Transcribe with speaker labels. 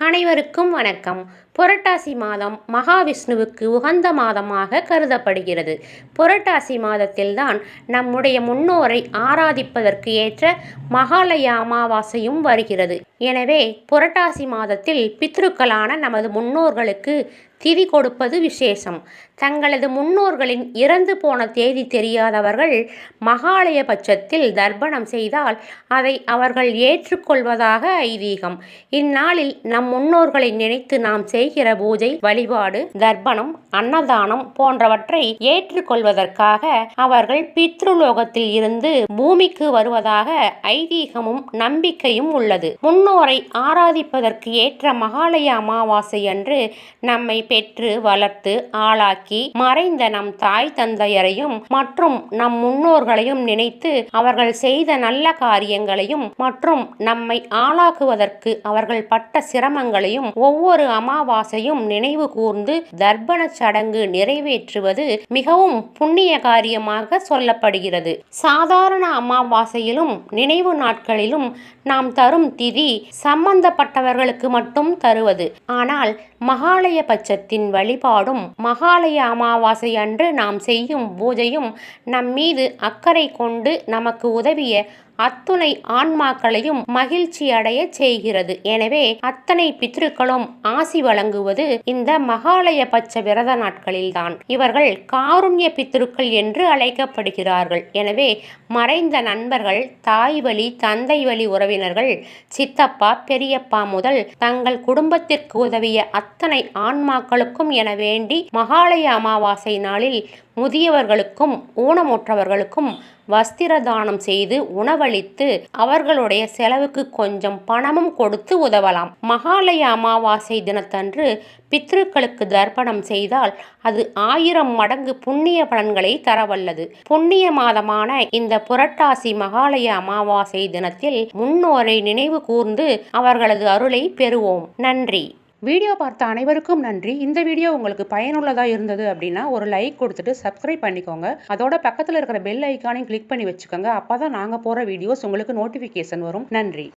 Speaker 1: அனைவருக்கும் வணக்கம். புரட்டாசி மாதம் மகாவிஷ்ணுவுக்கு உகந்த மாதமாக கருதப்படுகிறது. புரட்டாசி மாதத்தில்தான் நம்முடைய முன்னோரை ஆராதிப்பதற்கு ஏற்ற மகாலய அமாவாசையும் வருகிறது. எனவே புரட்டாசி மாதத்தில் பித்ருக்களான நமது முன்னோர்களுக்கு திதி கொடுப்பது விசேஷம். தங்களது முன்னோர்களின் இறந்து போன தேதி தெரியாதவர்கள் மகாலய பட்சத்தில் தர்ப்பணம் செய்தால் அதை அவர்கள் ஏற்றுக்கொள்வதாக ஐதீகம். இந்நாளில் நம் முன்னோர்களை நினைத்து நாம் செய்கிற பூஜை வழிபாடு தர்ப்பணம் அன்னதானம் போன்றவற்றை ஏற்றுக்கொள்வதற்காக அவர்கள் பித்ருலோகத்தில் இருந்து பூமிக்கு வருவதாக ஐதீகமும் நம்பிக்கையும் உள்ளது. முன்னோரை ஆராதிப்பதற்கு ஏற்ற மகாலய அமாவாசை அன்று நம்மை பெற்று வளர்த்து ஆளாக்கி மறைந்த நம் தாய் தந்தையரையும் மற்றும் நம் முன்னோர்களையும் நினைத்து அவர்கள் செய்த நல்ல காரியங்களையும் மற்றும் நம்மை ஆளாக்குவதற்கு அவர்கள் பட்ட சிரமங்களையும் ஒவ்வொரு அமாவாசையும் நினைவு கூர்ந்து தர்ப்பண சடங்கு நிறைவேற்றுவது மிகவும் புண்ணிய காரியமாக சொல்லப்படுகிறது. சாதாரண அமாவாசையிலும் நினைவு நாட்களிலும் நாம் தரும் திதி சம்பந்தப்பட்டவர்களுக்கு மட்டும் தருவது. ஆனால் மகாலய தெய்வத்தின் வழிபாடும் மகாலய அமாவாசை அன்று நாம் செய்யும் பூஜையும் நம் மீது அக்கறை கொண்டு நமக்கு உதவிய அத்துணை ஆன்மாக்களையும் மகிழ்ச்சி அடைய செய்கிறது. எனவே அத்தனை பித்ருக்களும் ஆசி வழங்குவது இந்த மகாலய பட்ச விரத நாட்களில்தான். இவர்கள் காருண்ய பித்ருக்கள் என்று அழைக்கப்படுகிறார்கள். எனவே மறைந்த நண்பர்கள் தாய் வழி தந்தை வழி உறவினர்கள் சித்தப்பா பெரியப்பா முதல் தங்கள் குடும்பத்திற்கு உதவிய அத்தனை ஆன்மாக்களுக்கும் என வேண்டி மகாலய அமாவாசை நாளில் முதியவர்களுக்கும் ஊனமுற்றவர்களுக்கும் வஸ்திர தானம் செய்து உணவளித்து அவர்களுடைய செலவுக்கு கொஞ்சம் பணமும் கொடுத்து உதவலாம். மகாலய அமாவாசை தினத்தன்று பித்ருக்களுக்கு தர்ப்பணம் செய்தால் அது ஆயிரம் மடங்கு புண்ணிய பலன்களை தரவல்லது. புண்ணிய மாதமான இந்த புரட்டாசி மகாலய அமாவாசை தினத்தில் முன்னோரை நினைவு கூர்ந்து அவர்களது அருளை பெறுவோம். நன்றி. வீடியோ பார்த்த அனைவருக்கும் நன்றி. இந்த வீடியோ உங்களுக்கு பயனுள்ளதாக இருந்தது அப்படின்னா ஒரு லைக் கொடுத்துட்டு சப்ஸ்கிரைப் பண்ணிக்கோங்க. அதோட பக்கத்தில் இருக்கிற பெல் ஐக்கானையும் கிளிக் பண்ணி வச்சுக்கோங்க. அப்போ தான் நாங்கள் போகிற வீடியோஸ் உங்களுக்கு நோட்டிஃபிகேஷன் வரும். நன்றி.